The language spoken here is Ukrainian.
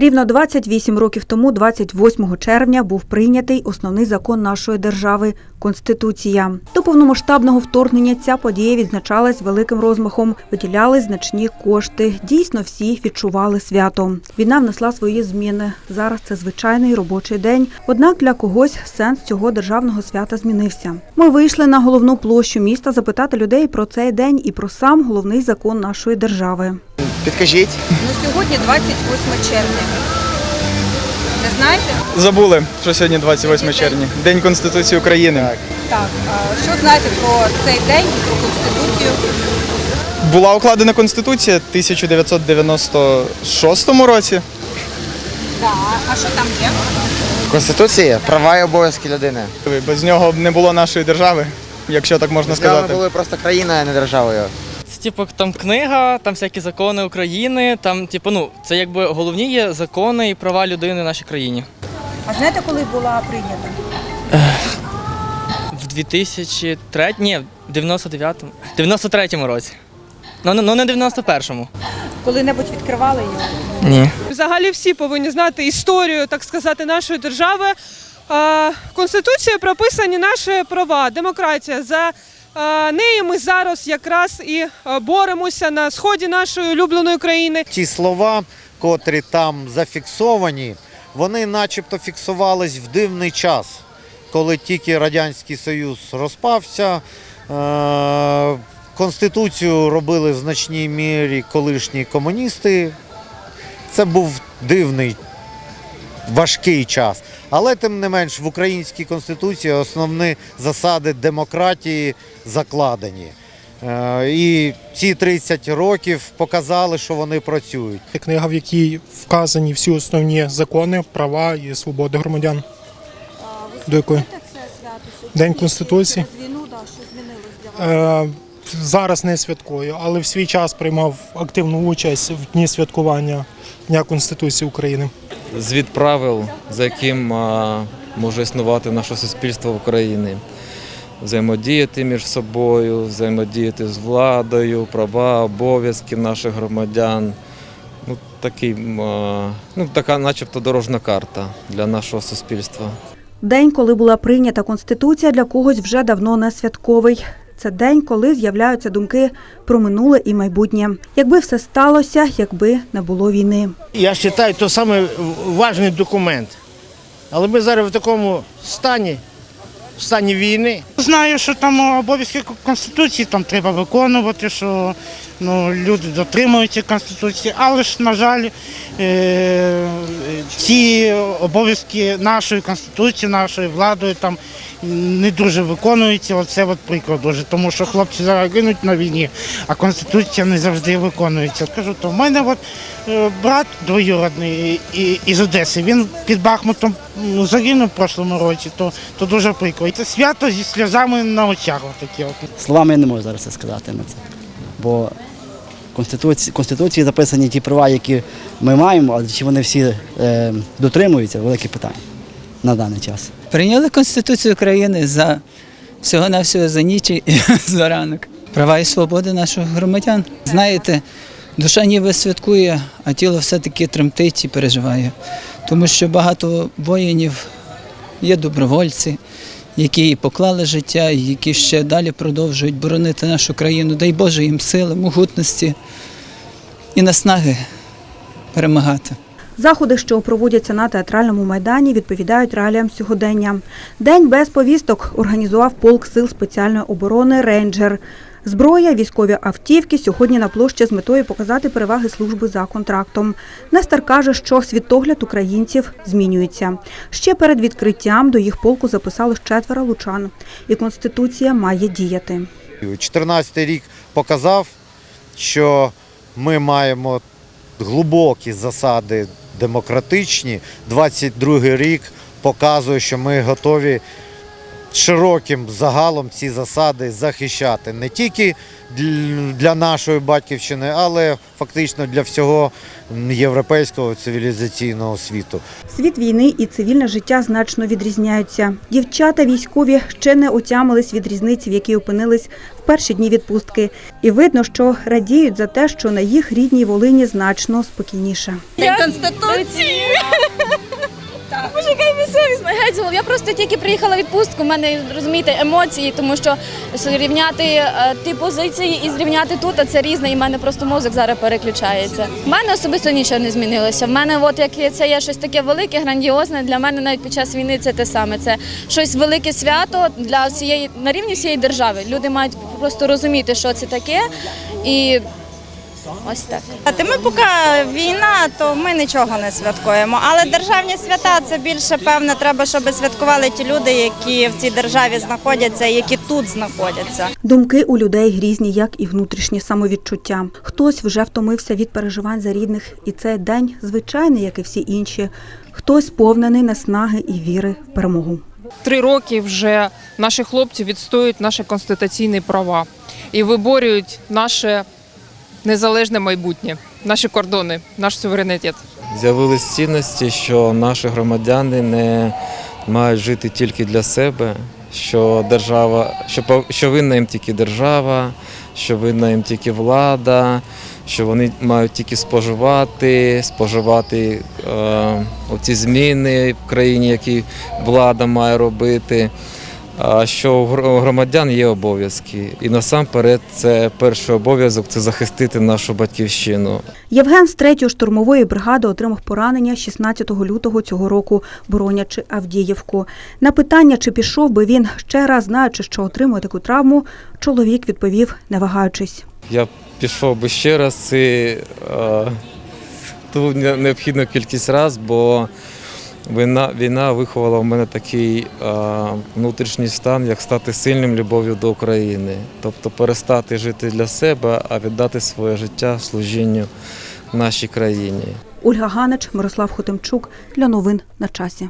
Рівно 28 років тому, 28 червня, був прийнятий основний закон нашої держави Конституція. До повномасштабного вторгнення ця подія відзначалась великим розмахом. Виділяли значні кошти. Дійсно, всі відчували свято. Війна внесла свої зміни. Зараз це звичайний робочий день. Однак для когось сенс цього державного свята змінився. Ми вийшли на головну площу міста запитати людей про цей день і про сам головний закон нашої держави. Підкажіть. Ну, сьогодні 28 червня. Не знаєте? Забули, що сьогодні 28 червня, День Конституції України. Так. Так. А що знаєте про цей день і про Конституцію? Була укладена Конституція в 1996 році. Так. А що там є? В Конституції права і обов'язки людини. Без нього б не було нашої держави, якщо так можна Ми сказати. були просто країною, а не державою. Типу там книга, там всякі закони України. Там, типу, ну це якби головні є закони і права людини в нашій країні. А знаєте, коли була прийнята? В 2003, ні, в 99-му, 93-му році. Ну, не- ну не 91-му. Коли-небудь відкривали його? Ні. Взагалі всі повинні знати історію, так сказати, нашої держави. В Конституції прописані наші права, демократія. За нею ми зараз якраз і е, боремося на сході нашої улюбленої країни. ті слова, котрі там зафіксовані, вони начебто фіксувались в дивний час, коли тільки Радянський Союз розпався. Е- Конституцію робили в значній мірі колишні комуністи. Це був дивний, важкий час. Але тим не менш в українській конституції основні засади демократії закладені. Е, І ці 30 років показали, що вони працюють. Книга, в якій вказані всі основні закони, права і свободи громадян. До якої? День Конституції. Е, зараз не святкую, але в свій час приймав активну участь в дні святкування Дня Конституції України. Звіт правил, за яким може існувати наше суспільство в Україні. Взаємодіяти між собою, взаємодіяти з владою, права, обов'язки наших громадян. Ну, такий, ну, така начебто дорожна карта для нашого суспільства. День, коли була прийнята Конституція, для когось вже давно не святковий. Це день, коли з'являються думки про минуле і майбутнє. Якби все сталося, якби не було війни. Я вважаю, це саме важний документ. Але ми зараз в такому стані, в стані війни. Знаю, що там обов'язки Конституції там треба виконувати, що ну, люди дотримуються Конституції, але ж, на жаль, е- ці обов'язки нашої Конституції, нашої владою там не дуже виконуються. Оце от приклад дуже, тому що хлопці зараз гинуть на війні, а Конституція не завжди виконується. Кажу, то в мене от, е, брат двоюродний із Одеси, він під Бахмутом ну, загинув в прошлому році, то, то дуже прикро. І це свято зі сльозами на очах. Такі от. Словами я не можу зараз сказати на це. Бо Конституції, Конституції записані ті права, які ми маємо, але чи вони всі е, дотримуються, велике питання на даний час. Прийняли Конституцію України за всього-навсього за ніч і за ранок. Права і свободи наших громадян. Знаєте, душа ніби святкує, а тіло все-таки тремтить і переживає. Тому що багато воїнів є добровольці, які поклали життя, і які ще далі продовжують боронити нашу країну. Дай Боже їм сили, могутності і наснаги перемагати. Заходи, що проводяться на театральному майдані, відповідають реаліям сьогодення. День без повісток організував полк сил спеціальної оборони Рейнджер. Зброя, військові автівки сьогодні на площі з метою показати переваги служби за контрактом. Нестер каже, що світогляд українців змінюється. Ще перед відкриттям до їх полку записали четверо лучан, і конституція має діяти. 2014 рік показав, що ми маємо глибокі засади демократичні. 22 рік показує, що ми готові широким загалом ці засади захищати не тільки для нашої батьківщини, але фактично для всього європейського цивілізаційного світу. Світ війни і цивільне життя значно відрізняються. Дівчата військові ще не отямились від різниці, в якій опинились в перші дні відпустки. І видно, що радіють за те, що на їх рідній Волині значно спокійніше. День Конституції. Боже, яка я безсовісна, геть. Я просто тільки приїхала в відпустку, в мене розумієте емоції, тому що зрівняти е, ті позиції і зрівняти тут, а це різне, і в мене просто мозок зараз переключається. В мене особисто нічого не змінилося. В мене, от як це є щось таке велике, грандіозне. Для мене навіть під час війни це те саме. Це щось велике свято для всієї на рівні всієї держави. Люди мають просто розуміти, що це таке, і ось так. Ми поки війна, то ми нічого не святкуємо. Але державні свята це більше певне, треба, щоб святкували ті люди, які в цій державі знаходяться, які тут знаходяться. Думки у людей різні, як і внутрішнє самовідчуття. Хтось вже втомився від переживань за рідних, і цей день звичайний, як і всі інші. Хтось сповнений наснаги і віри в перемогу. Три роки вже наші хлопці відстоюють наші конституційні права і виборюють наше незалежне майбутнє, наші кордони, наш суверенітет. З'явились цінності, що наші громадяни не мають жити тільки для себе, що держава, що, що винна їм тільки держава, що винна їм тільки влада, що вони мають тільки споживати, споживати е, оці зміни в країні, які влада має робити. А що у гр- громадян є обов'язки. І насамперед це перший обов'язок це захистити нашу батьківщину. Євген з 3-ї штурмової бригади отримав поранення 16 лютого цього року, боронячи Авдіївку. На питання, чи пішов би він ще раз, знаючи, що отримує таку травму, чоловік відповів, не вагаючись. Я пішов би ще раз і е, ту не- необхідну кількість раз, бо війна, війна виховала в мене такий а, внутрішній стан, як стати сильним любов'ю до України. Тобто перестати жити для себе, а віддати своє життя служінню нашій країні. Ольга Ганич, Мирослав Хотимчук для новин на часі.